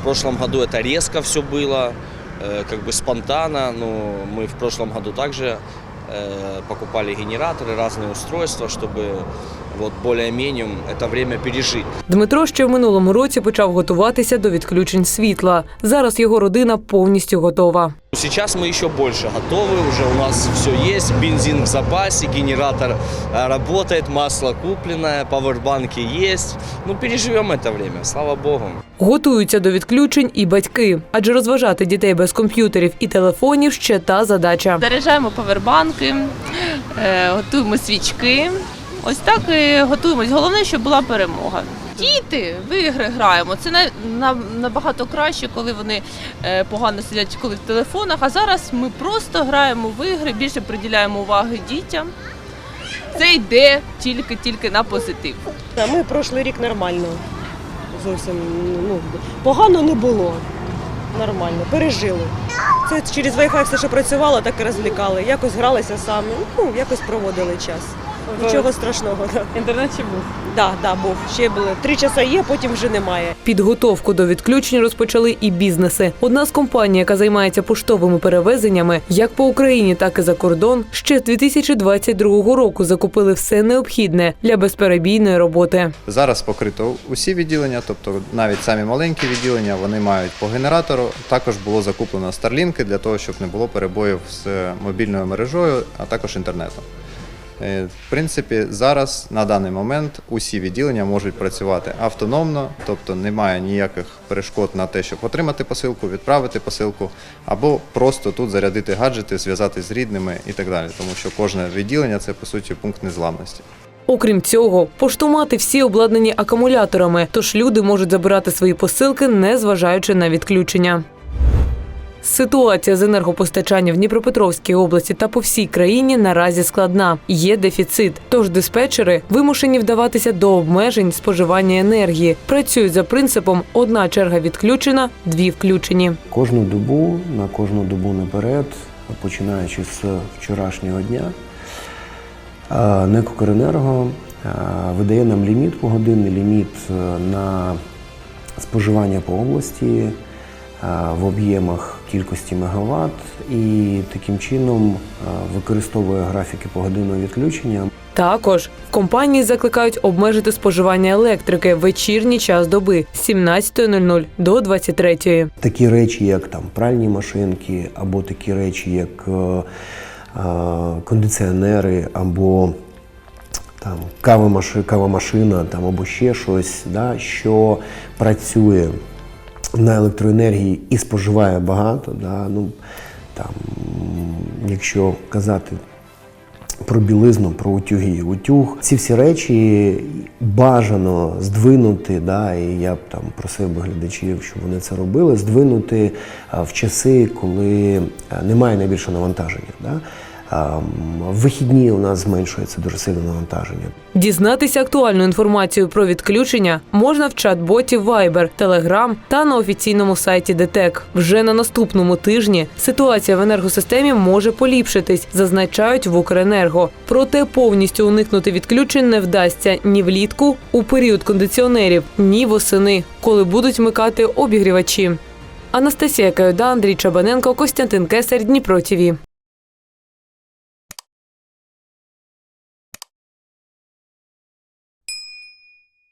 В прошлом году это резко все было, э, как бы спонтанно. Но мы в прошлом году также э, покупали генераторы, разные устройства, чтобы вот более-менее это время пережить. Дмитро ще в минулому році почав готуватися до відключень світла. Зараз його родина повністю готова. Сейчас мы еще больше готовы, уже у нас все есть, бензин в запасе, генератор э, работает, масло купленное, пауэрбанки есть. Ну, переживем это время, слава богу. Готуються до відключень і батьки, адже розважати дітей без комп'ютерів і телефонів ще та задача. Заряджаємо повербанки, е, готуємо свічки. Ось так і готуємось. Головне, щоб була перемога. Діти в ігри граємо. Це на, на, набагато краще, коли вони е, погано сидять коли в телефонах. А зараз ми просто граємо в ігри, більше приділяємо уваги дітям. Це йде тільки-тільки на позитив. Ми пройшли рік нормально. Зовсім ну, погано не було. Нормально, пережили. Це через Wi-Fi все, що працювало, так і розвлікали. Якось гралися самі, ну, якось проводили час. Нічого страшного. Да. Інтернет ще був. Да, да, був. Ще були. Три часа є, потім вже немає. Підготовку до відключень розпочали і бізнеси. Одна з компаній, яка займається поштовими перевезеннями, як по Україні, так і за кордон, ще з 2022 року закупили все необхідне для безперебійної роботи. Зараз покрито усі відділення, тобто навіть самі маленькі відділення, вони мають по генератору. Також було закуплено старлінки для того, щоб не було перебоїв з мобільною мережею, а також інтернетом. Е, В принципі, зараз на даний момент усі відділення можуть працювати автономно, тобто немає ніяких перешкод на те, щоб отримати посилку, відправити посилку, або просто тут зарядити гаджети, зв'язатись з рідними і так далі, тому що кожне відділення це по суті пункт незламності. Окрім цього, поштомати всі обладнані акумуляторами, тож люди можуть забирати свої посилки, не зважаючи на відключення. Ситуація з енергопостачанням в Дніпропетровській області та по всій країні наразі складна. Є дефіцит. Тож диспетчери вимушені вдаватися до обмежень споживання енергії. Працюють за принципом одна черга відключена, дві включені. Кожну добу, на кожну добу наперед, починаючи з вчорашнього дня, НЕК «Укренерго» е, видає нам ліміт погодинний ліміт на споживання по області в об'ємах кількості мегаватт і таким чином е, використовує графіки погодинного відключення. Також в компанії закликають обмежити споживання електрики в вечірній час доби з 17.00 до 23.00. такі речі, як там пральні машинки, або такі речі, як е, е, кондиціонери, або там кавомаши, кавомашина, там або ще щось, да, що працює на електроенергії і споживає багато. Да, ну, там, якщо казати про білизну, про утюги. Утюг. Ці всі речі бажано здвинути, да, і я б там просив би глядачів, щоб вони це робили, здвинути в часи, коли немає найбільшого навантаження. Да. А, м, В вихідні у нас зменшується дуже сильне навантаження. Дізнатися актуальну інформацію про відключення можна в чат-боті Viber, Telegram та на офіційному сайті ДТЕК. Вже на наступному тижні ситуація в енергосистемі може поліпшитись, зазначають в Укренерго. Проте повністю уникнути відключень не вдасться ні влітку, у період кондиціонерів, ні восени, коли будуть вмикати обігрівачі. Анастасія Кайода, Андрій Чабаненко, Костянтин Кесар, Дніпро ТІВІ.